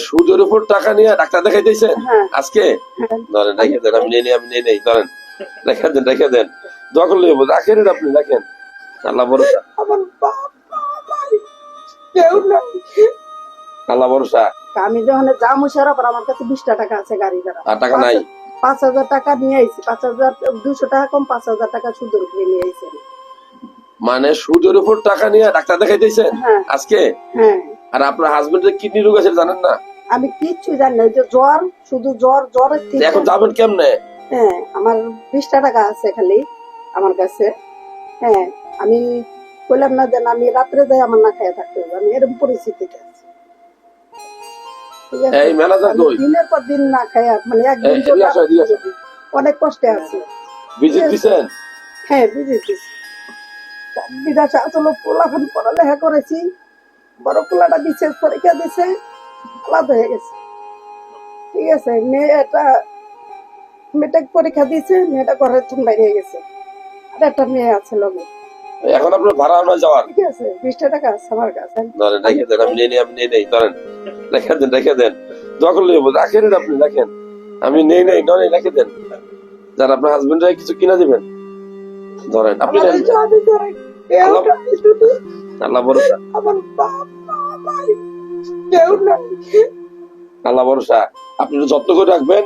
সুদের উপর টাকা নিয়ে ডাক্তার দেখাইতেছেন হ্যাঁ। আজকে? হ্যাঁ। ধরেন রেখে দেন আমি নিয়ে আমি নিয়ে নেই ধরেন। রেখে দেন রেখে দেন। করলে হব। রাখেন আপনি রাখেন। আল্লাহ ভরসা। আল্লাহ ভরসা। আমি যখন সারা পর আমার কাছে বিশটা টাকা আছে গাড়ি ভাড়া। আর টাকা নাই? পাঁচ হাজার টাকা নিয়ে আইছি পাঁচ হাজার দুশো টাকা কম পাঁচ হাজার টাকা সুদের উপরে নিয়ে আইছি মানে সুদের উপর টাকা নিয়ে ডাক্তার দেখাইতেছেন? হ্যাঁ। আজকে? হ্যাঁ। আর আপনার হাজবেন্ডের কিডনি রোগ আছে জানেন না? আমি কিচ্ছু জানি না যে জ্বর শুধু জ্বর থেকে এখন যাবেন কেমনে? হ্যাঁ আমার বিশটা টাকা আছে খালি আমার কাছে। হ্যাঁ আমি বললাম না দেন আমি রাত্রে যাই আমার না খাইয়া থাকতে হবে আমি এরকম পরিস্থিতিতে আছি। এই ম্যানেজার আমি কই? দিনের পর দিন না খাইয়া মানে একদিন অনেক কষ্টে আছি। ভিজিট দিছেন? হ্যাঁ বুঝেছি বিদেশে আসলে পোলাখান পড়ালেখা করেছি বড় পোলাটা বিশেষ পরীক্ষা দিছে আলাদা হয়ে গেছে। ঠিক আছে মেয়েটা মেটেক পরীক্ষা দিছে মেয়েটা ঘরের তুমি বাইরে হয়ে গেছে। আর একটা মেয়ে আছে লগে। এখন আপনার ভাড়া নয় যাওয়ার? ঠিক আছে বিশটা টাকা আছে আমার কাছে। ধরেন রেখে দেন আমি নিয়ে নিই আমি নিয়ে নেই ধরেন। রেখে দেন রেখে দেন। করলে হব। রাখেন আপনি রাখেন। আমি নেই নেই নয় রেখে দেন। যার আপনার হাজবেন্ড কিছু কিনা দিবেন? ধরেন আপনি আল্লাহ- ভরসা। আমার কেউ নাই। আল্লাহ ভরসা। আপনি যত্ন করে রাখবেন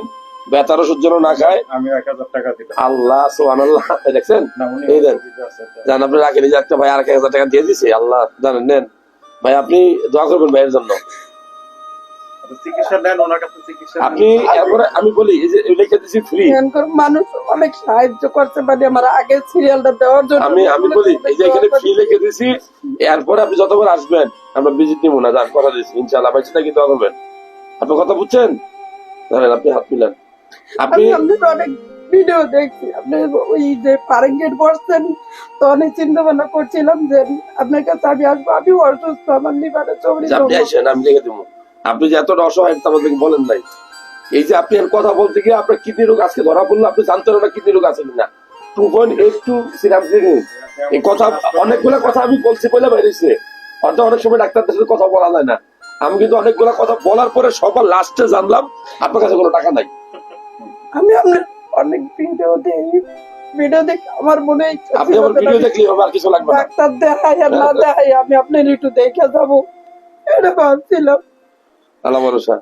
বেতার ওষুধ যেন না খায়। আমি এক হাজার টাকা দিলাম। আল্লাহ সোহান আল্লাহ দেখছেন? এই দেন। জান আপনি রাখেন একটা ভাই আর এক হাজার টাকা দিয়ে দিছি। আল্লাহ জানেন নেন। ভাই আপনি দোয়া করবেন ভাইয়ের জন্য। এরপরে আমি বলি এই যে লিখে দিছি ফ্রি মানুষ অনেক সাহায্য করছে মানে আমার আগে সিরিয়ালটা দেওয়ার জন্য আমি আমি বলি এই যে এখানে ফি লিখে দিছি এরপরে আপনি যতবার আসবেন আমরা ভিজিট নিবো না যান কথা দিচ্ছি ইনশাল্লাহ ভাই সেটা কিন্তু করবেন আপনি কথা বুঝছেন? ধরেন আপনি হাত মিলান। আপনি আমি আপনার অনেক ভিডিও দেখছি। আপনি ওই যে পারেঙ্গেট বসছেন তো অনেক চিন্তা ভাবনা করছিলাম যে আপনার কাছে আমি আসব আমি অসুস্থ আমার লিভারে চবড়ি যে আপনি আসেন আমি লিখে দেবো। আপনি যে এতটা অসহায় তা আমাদেরকে বলেন নাই। এই যে আপনি এর কথা বলতে গিয়ে আপনার কিডনি রোগ আজকে ধরা পড়ল আপনি জানতেন না কিডনি রোগ আছে কিনা। Two point eight two serum এই কথা অনেকগুলো কথা আমি বলছি বলে বেরিয়েছে হয়তো অনেক সময় ডাক্তারদের সাথে কথা বলা যায় না। আমি কিন্তু অনেকগুলো কথা বলার পরে সবার লাস্টে জানলাম আপনার কাছে কোনো টাকা নাই। আমি আপনার অনেক ভিডিও দেখি ভিডিও দেখে আমার মনে আপনি আমার ভিডিও দেখলে আর কিছু লাগবে ডাক্তার দেখাই আর না দেখাই আমি আপনার একটু দেখে যাব। এটা ভাবছিলাম আল্লাহ ভরসা